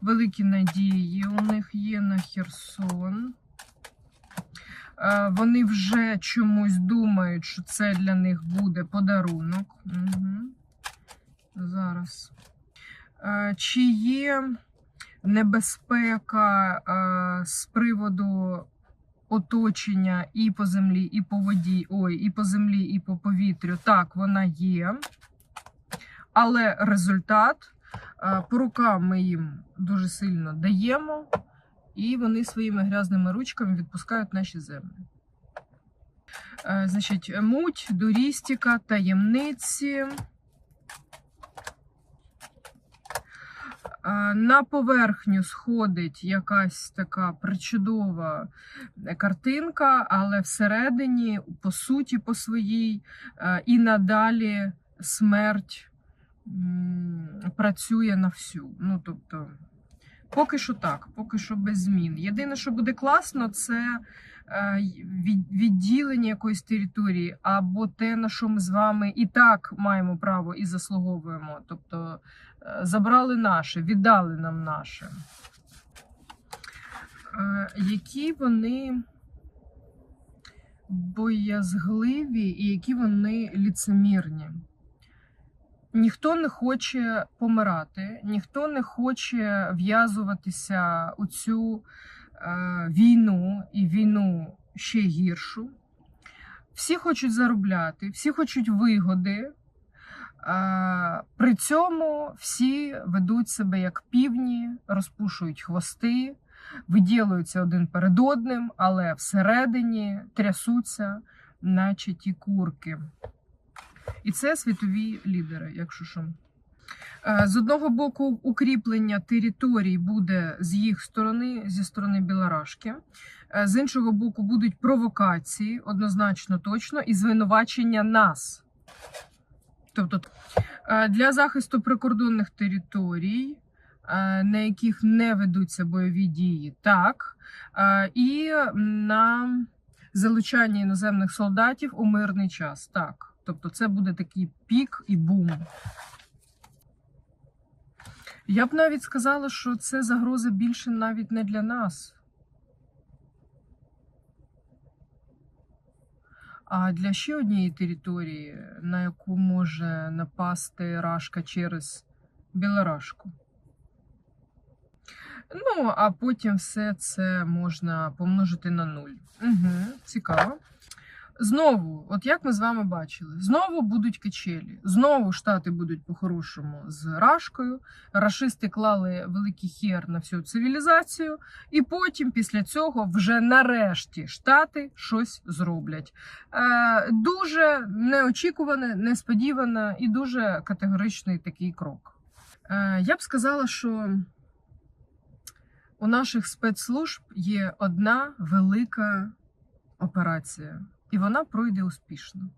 великі надії у них є на Херсон. Е, Вони вже чомусь думають, що це для них буде подарунок. Угу. Зараз. Е, Чи є небезпека е, з приводу оточення і по землі, і по воді, ой, і по землі, і по повітрю? Так, вона є. Але результат по рукам ми їм дуже сильно даємо, і вони своїми грязними ручками відпускають наші землі. Е, Значить, муть, дурістіка, таємниці. Е, На поверхню сходить якась така причудова картинка, але всередині, по суті, по своїй, е, і надалі смерть працює на всю. Ну, тобто, поки що так, поки що без змін. Єдине, що буде класно, це е, відділення якоїсь території, або те, на що ми з вами і так маємо право і заслуговуємо. Тобто е, забрали наше, віддали нам наше. Е, Які вони боязгливі і які вони ліцемірні. Ніхто не хоче помирати, ніхто не хоче в'язуватися у цю е, війну і війну ще гіршу. Всі хочуть заробляти, всі хочуть вигоди. Е, при цьому всі ведуть себе як півні, розпушують хвости, виділуються один перед одним, але всередині трясуться, наче ті курки. І це світові лідери, якщо що. Е, З одного боку, укріплення територій буде з їх сторони, зі сторони Білорашки. Е, З іншого боку, будуть провокації, однозначно точно, і звинувачення нас. Тобто е, для захисту прикордонних територій, на яких не ведуться бойові дії, так, і на залучання іноземних солдатів у мирний час, так. Тобто це буде такий пік і бум. Я б навіть сказала, що це загроза більше навіть не для нас. А для ще однієї території, на яку може напасти Рашка через Білорашку. Ну, а потім все це можна помножити на нуль. Угу, цікаво. Знову, от як ми з вами бачили, знову будуть качелі, знову штати будуть по-хорошому з Рашкою. Рашисти клали великий хер на всю цивілізацію, і потім, після цього, вже нарешті штати щось зроблять. Е, дуже неочікуване, несподіване і дуже категоричний такий крок. Е, я б сказала, що у наших спецслужб є одна велика операція, і вона пройде успішно.